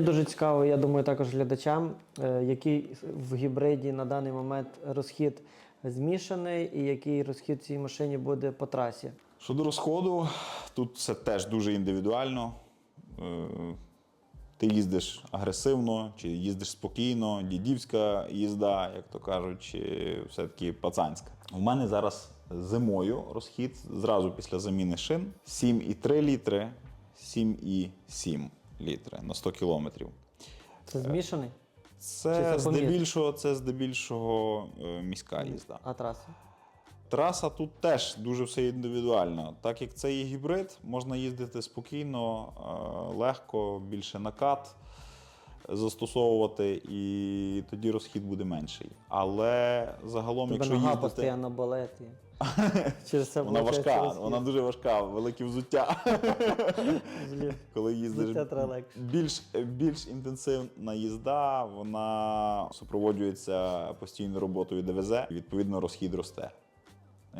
Дуже цікаво, я думаю, також глядачам, е, який в гібриді на даний момент розхід змішаний і який розхід цій машині буде по трасі. Щодо розходу, тут все теж дуже індивідуально. Е, Ти їздиш агресивно, чи їздиш спокійно, дідівська їзда, як то кажуть, чи все-таки пацанська. У мене зараз зимою розхід зразу після заміни шин 7,3 літри, 7,7 літри на 100 кілометрів. Це змішаний, Це, це здебільшого, це здебільшого е, міська їзда. а траса. Траса тут теж дуже все індивідуально. Так як це є гібрид, можна їздити спокійно, е, легко, більше накат застосовувати, і тоді розхід буде менший. Але загалом, Тебе якщо нога їздити, постійно болить. Через це вона важка, розхід. вона дуже важка, велике взуття. Коли їздиш більш, більш інтенсивна їзда, вона супроводжується постійною роботою ДВЗ, і відповідно розхід росте.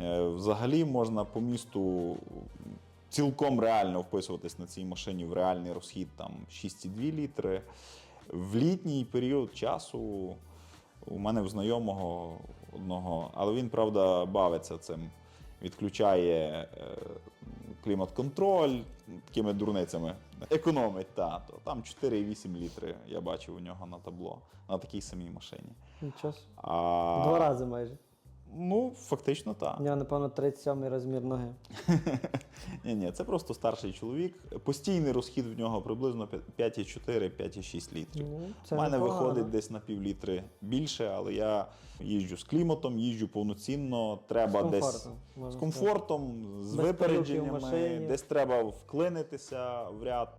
Е, Взагалі можна по місту цілком реально вписуватись на цій машині в реальний розхід там 6,2 літри. В літній період часу у мене в знайомого одного, але він, правда, бавиться цим. Відключає е, клімат-контроль такими дурницями. Економить, та, то там 4,8 літри я бачив у нього на табло на такій самій машині. Нічого. А, Два рази майже. Ну, фактично так. У нього, напевно, 37 розмір ноги. Ні, ні, це просто старший чоловік. Постійний розхід в нього приблизно 5,4-5,6 літрів. Ну, це У мене непогано. виходить десь на пів літри більше, але я їжджу з кліматом, їжджу повноцінно. Треба З десь комфортом, можна з комфортом, з Без в випередженнями, машині. десь треба вклинитися в ряд.